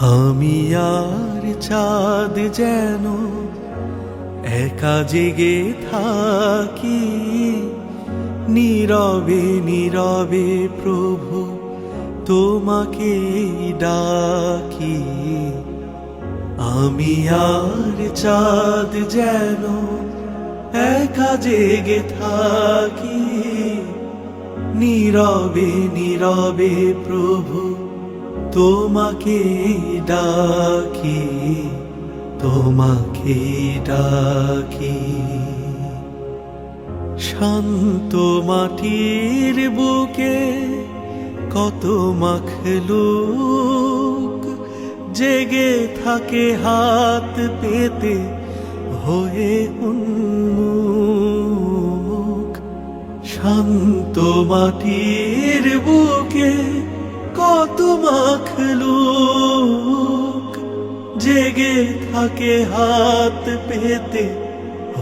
আমি আর চাঁদ যেন একা জেগে থাকি। নীরবে নীরবে প্রভু, তোমাকে ডাকি। আমি আর চাঁদ যেন একা জেগে থাকি। নীরবে নীরবে প্রভু তোমাকে ডাকি তোমাকে ডাকি। শান্ত মাটির বুকে কত মাখলুক, জেগে থাকে হাত পেতে হয়ে উন্মুখ। শান্ত মাটির বুকে কত মাখলুক জেগে থাকে হাত পেতে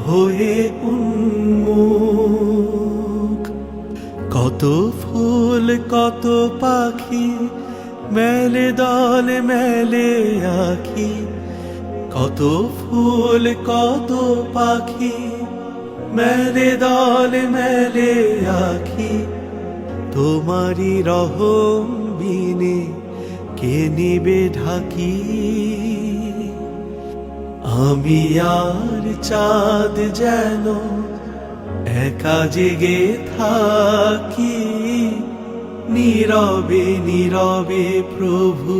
হয়ে উন্মুখ। কত ফুল, কত পাখি, মেলে দল, মেলে আখি। কত ফুল, কত পাখি, মেলে দল, মেলে আখি। তোমারই রহম বিনে কে নিবে ঢাকি? আমি আর চাঁদ যেন একা জেগে থাকি। নীরবে নীরবে প্রভু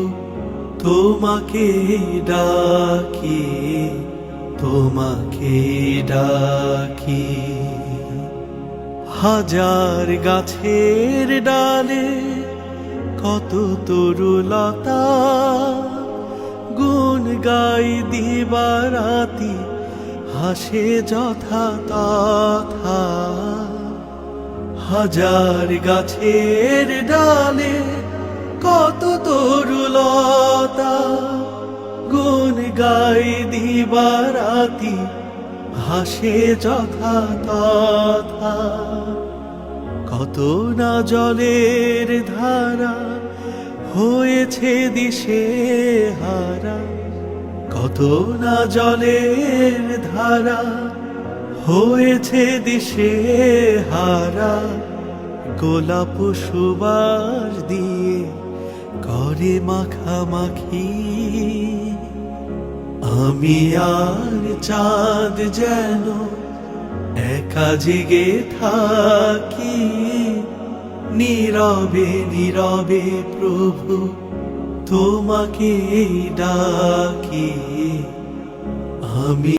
তোমাকে ডাকি তোমাকে ডাকি। হাজার গাছের ডালে কত তরুলতা। গুণ গাই দিবারাতি, হাসে যথা তথা হাজার গাছের ডালে কত তরুলতা। গুণ গাই দিবারাতি, হাসে যথা তথা কত না জলের ধারা, হয়েছে দিশে হারা। কত না জলের ধারা, হয়েছে দিশে হারা। গোলাপ সুবাস দিয়ে করে মাখামাখি। আমি আর চাঁদ যেন একা জেগে থাকি। নীরবে নীরবে প্রভু তোমাকে ডাকি। আমি